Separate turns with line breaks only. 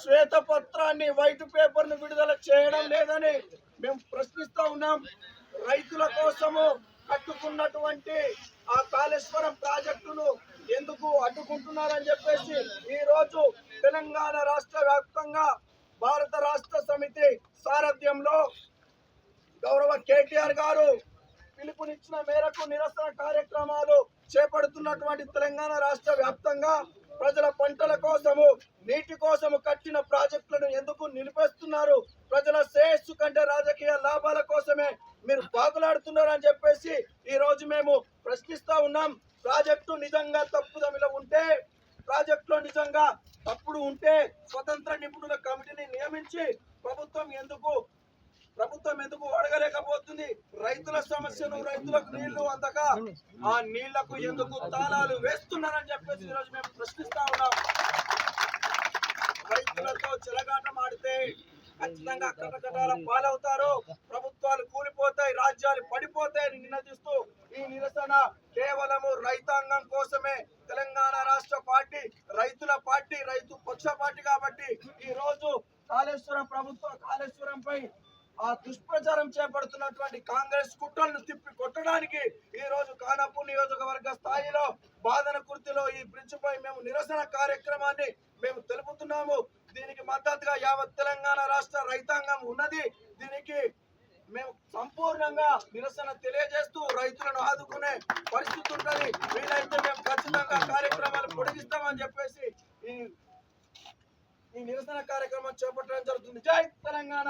శ్వేతపత్రాన్ని white పేపర్ను విడుదల చేయడం లేదని మేము ప్రశ్నిస్తా ఉన్నాం. రైతుల కోసము కట్టుకున్నటువంటి ఆ కాళేశ్వరం ప్రాజెక్టును ఎందుకు అడ్డుకుంటున్నారని చెప్పేసి ఈ రోజు తెలంగాణ రాష్ట్ర వ్యాప్తంగా భారత రాష్ట్ర సమితి సారథ్యంలో గౌరవ కేటీఆర్ గారు పిలుపునిచ్చిన మేరకు నిరసన కార్యక్రమాలు చేపడుతున్నటువంటి తెలంగాణ రాష్ట్ర వ్యాప్తంగా ప్రజల పంటల కోసము నీటి కోసము కట్టిన ప్రాజెక్టులను ఎందుకు నిలిపేస్తున్నారు? ప్రజల శ్రేయస్సు కంటే రాజకీయ లాభాల కోసమే మీరు బాగులాడుతున్నారు అని చెప్పేసి ఈ రోజు మేము ప్రశ్నిస్తా ఉన్నాం. ప్రాజెక్టు నిజంగా తప్పుదమిలో ఉంటే ప్రాజెక్టులో నిజంగా తప్పుడు ఉంటే స్వతంత్ర నిపుణుల కమిటీని నియమించి ప్రభుత్వం ఎందుకు ప్రభుత్వం ఎందుకు అడగలేకపోతుంది రైతుల సమస్యను రైతులకు నీళ్ళు అందక ఆ నీళ్ళకు ఎందుకు తాళాలు వేస్తున్నారని చెప్పేసి ఈరోజు మేము ప్రశ్నిస్తా ఉన్నాం. రైతులతో చెలగాటం ఆడితే ఖచ్చితంగా కటకటాల పాలవుతారు. ప్రభుత్వాలు కూలిపోతాయి రాజ్యాలు పడిపోతాయని నినదిస్తూ ఈ నిరసన కేవలము రైతాంగం కోసమే. తెలంగాణ రాష్ట్ర పార్టీ రైతుల పార్టీ రైతు పక్ష పార్టీ కాబట్టి ఈ రోజు కాళేశ్వరం ప్రభుత్వ కాళేశ్వరంపై ఆ దుష్ప్రచారం చేపడుతున్నటువంటి కాంగ్రెస్ కుట్రలను తిప్పి కొట్టడానికి ఈ రోజు కానపూర్ నియోజకవర్గ స్థాయిలో బాధన కుర్తిలో ఈ బ్రిడ్జ్ పై మేము నిరసన కార్యక్రమాన్ని మేము తెలుపుతున్నాము. దీనికి మద్దతుగా యావత్ తెలంగాణ రాష్ట్ర రైతాంగం ఉన్నది. దీనికి మేము సంపూర్ణంగా నిరసన తెలియజేస్తూ రైతులను ఆదుకునే పరిస్థితి ఉంటుంది వీలైతే మేము ఖచ్చితంగా కార్యక్రమాలు పొడిగిస్తామని చెప్పేసి ఈ ఈ నిరసన కార్యక్రమం చేపట్టడం జరుగుతుంది. తెలంగాణ!